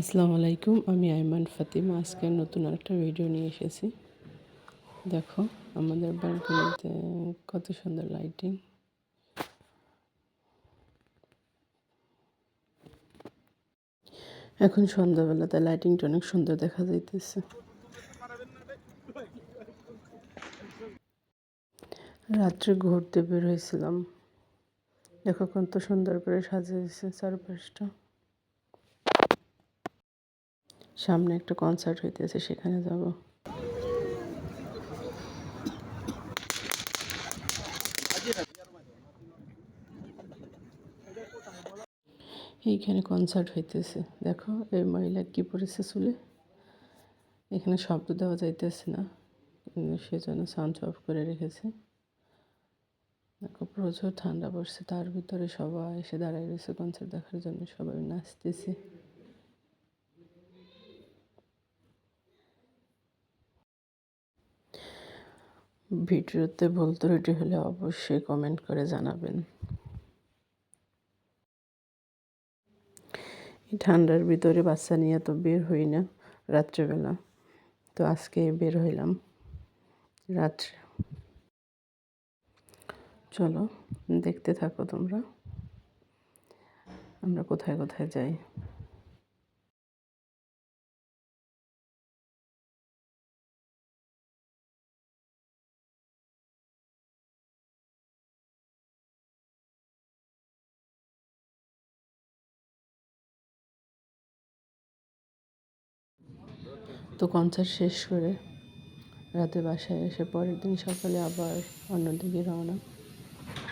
আসসালামু আলাইকুম, আমি আইমান ফাতিমা। আজকে নতুন একটা ভিডিও নিয়ে এসেছি। দেখো, আমাদের ব্যালকনিতে কত সুন্দর লাইটিং এখন সন্ধ্যাবেলাতে লাইটিংটা অনেক সুন্দর দেখা যাইতেছে। রাত্রে ঘুরতে বের হয়েছিলাম। দেখো কত সুন্দর করে সাজিয়েছে চারপাশটা। সামনে একটা কনসার্ট হইতেছে, সেখানে যাব। এইখানে কনসার্ট হইতেছে। দেখো, এই মহিলা কি পড়েছে চুলে? এখানে শব্দ দেওয়া যাইতেছে না। সেজন্য সাউন্ড অফ করে রেখেছে। দেখো, প্রচুর ঠান্ডা পড়ছে। তার ভিতরে সবাই এসে দাঁড়ায় রয়েছে কনসার্ট দেখার জন্য। সবাই নাচতেছে। ভিডিওতে ভুল ত্রুটি হলে অবশ্যই কমেন্ট করে জানাবেন। ঠান্ডার ভিতরে বাচ্চা নিয়ে তো বের হই না রাত্রেবেলা। তো আজকে বের হইলাম রাত্রে। চলো, দেখতে থাকো তোমরা। আমরা কোথায় কোথায় যাই? তো কনসার্ট শেষ করে রাতে বাসায় এসে পরের দিন সকালে আবার অন্যদিকে রওনা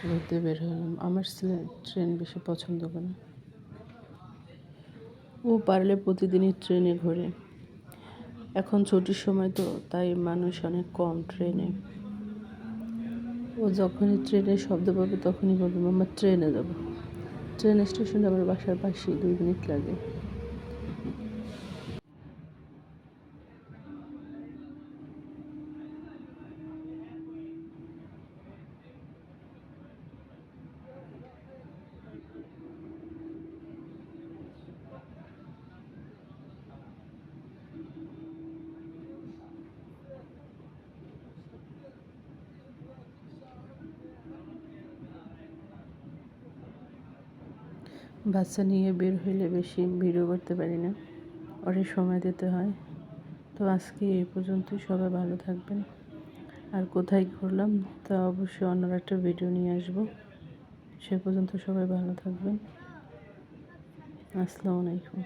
ঘুরতে বের হলাম। আমার ট্রেন বেশি পছন্দ করে ও পারলে প্রতিদিনই ট্রেনে ঘোরে। এখন ছুটির সময় তো, তাই মানুষ অনেক কম ট্রেনে ও যখনই ট্রেনের শব্দ পাবে তখনই বলবে আমার ট্রেনে যাব। ট্রেন স্টেশনে আমার বাসার পাশেই দুই মিনিট লাগে। বাচ্চা নিয়ে বের হইলে বেশি ভিডিও করতে পারি না। অনেক সময় দিতে হয়। তো আজকে এই পর্যন্তই। সবাই ভালো থাকবেন। আর কোথায় ঘুরলাম, তা অবশ্যই অন্য একটা ভিডিও নিয়ে আসব। সে পর্যন্ত সবাই ভালো থাকবেন। আসসালামু আলাইকুম।